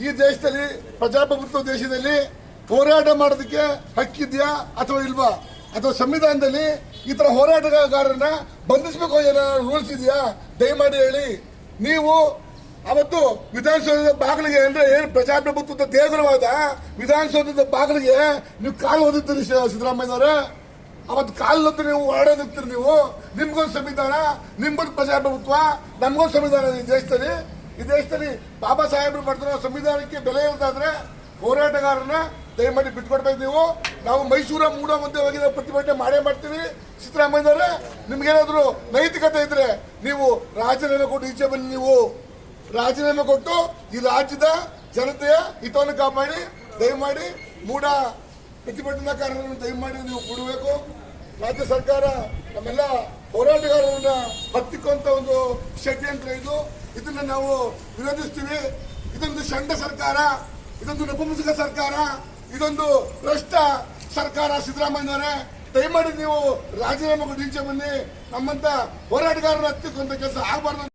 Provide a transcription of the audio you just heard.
ಈ ದೇಶದಲ್ಲಿ ಪ್ರಜಾಪ್ರಭುತ್ವ ದೇಶದಲ್ಲಿ ಹೋರಾಟ ಮಾಡೋದಕ್ಕೆ ಹಕ್ಕಿದ್ಯಾ ಅಥವಾ ಇಲ್ವಾ? ಅಥವಾ ಸಂವಿಧಾನದಲ್ಲಿ ಈ ತರ ಹೋರಾಟಗಾರರನ್ನ ಬಂಧಿಸಬೇಕು ಏನೋ ರೂಲ್ಸ್ ಇದೆಯಾ? ದಯಮಾಡಿ ಹೇಳಿ. ನೀವು ಅವತ್ತು ವಿಧಾನಸೌಧದ ಬಾಗಿಲಿಗೆ ಅಂದ್ರೆ ಏನು ಪ್ರಜಾಪ್ರಭುತ್ವದ ದೇಗುಲವಾದ ವಿಧಾನಸೌಧದ ಬಾಗಿಲಿಗೆ ನೀವು ಕಾಲು ಓದುತ್ತೀರಿ ಸಿದ್ದರಾಮಯ್ಯನವರೇ ಅವತ್ತು ಕಾಲತ್ತು ನೀವು ಓಡೋದಿರ್ತೀರಿ ನೀವು. ನಿಮ್ಗೊಂದು ಸಂವಿಧಾನ, ನಿಮ್ಗೊಂದು ಪ್ರಜಾಪ್ರಭುತ್ವ, ನಮ್ಗೊಂದು ಸಂವಿಧಾನ ದೇಶದಲ್ಲಿ. ಈ ದೇಶದಲ್ಲಿ ಬಾಬಾ ಸಾಹೇಬರು ಬರ್ತಿರೋ ಸಂವಿಧಾನಕ್ಕೆ ಬೆಲೆ ಇರೋದಾದ್ರೆ ಹೋರಾಟಗಾರನ ದಯಮಾಡಿ ಬಿಟ್ಕೊಡ್ಬೇಕು ನೀವು ನಾವು ಮೈಸೂರ ಮೂಡ ಮುಂದೆ ಹೋಗಿ ಪ್ರತಿಭಟನೆ ಮಾಡೇ ಮಾಡ್ತೀವಿ. ಸಿದ್ದರಾಮಯ್ಯವರೇ ನಿಮ್ಗೇನಾದರೂ ನೈತಿಕತೆ ಇದ್ರೆ ನೀವು ರಾಜೀನಾಮೆ ಕೊಟ್ಟು ಈಚೆ ಬನ್ನಿ ನೀವು. ರಾಜೀನಾಮೆ ಕೊಟ್ಟು ಈ ರಾಜ್ಯದ ಜನತೆಯ ಹಿತವನ್ನು ಕಾಪಾಡಿ, ದಯಮಾಡಿ ಮೂಡ ಪ್ರತಿಭಟನಾಕಾರರನ್ನು ದಯಮಾಡಿ ನೀವು ಕೊಡಬೇಕು. ರಾಜ್ಯ ಸರ್ಕಾರ ನಮ್ಮೆಲ್ಲ ಹೋರಾಟಗಾರರನ್ನ ಹತ್ತಿಕ್ಕುವಂತ ಒಂದು ಷಡ್ಯಂತ್ರ ಇದು. ಇದನ್ನ ನಾವು ವಿರೋಧಿಸ್ತೀವಿ. ಇದೊಂದು ಷಂಡ ಸರ್ಕಾರ, ಇದೊಂದು ನಪುಂಸಕ ಸರ್ಕಾರ, ಇದೊಂದು ಭ್ರಷ್ಟ ಸರ್ಕಾರ ಸಿದ್ದರಾಮಯ್ಯವರೇ ದಯಮಾಡಿ ನೀವು ರಾಜೀನಾಮೆ ಕೊಟ್ಟು ಬನ್ನಿ. ನಮ್ಮಂತ ಹೋರಾಟಗಾರರ ಹತ್ತಿಕ್ಕುವಂತ ಕೆಲಸ ಆಗಬಾರ್ದು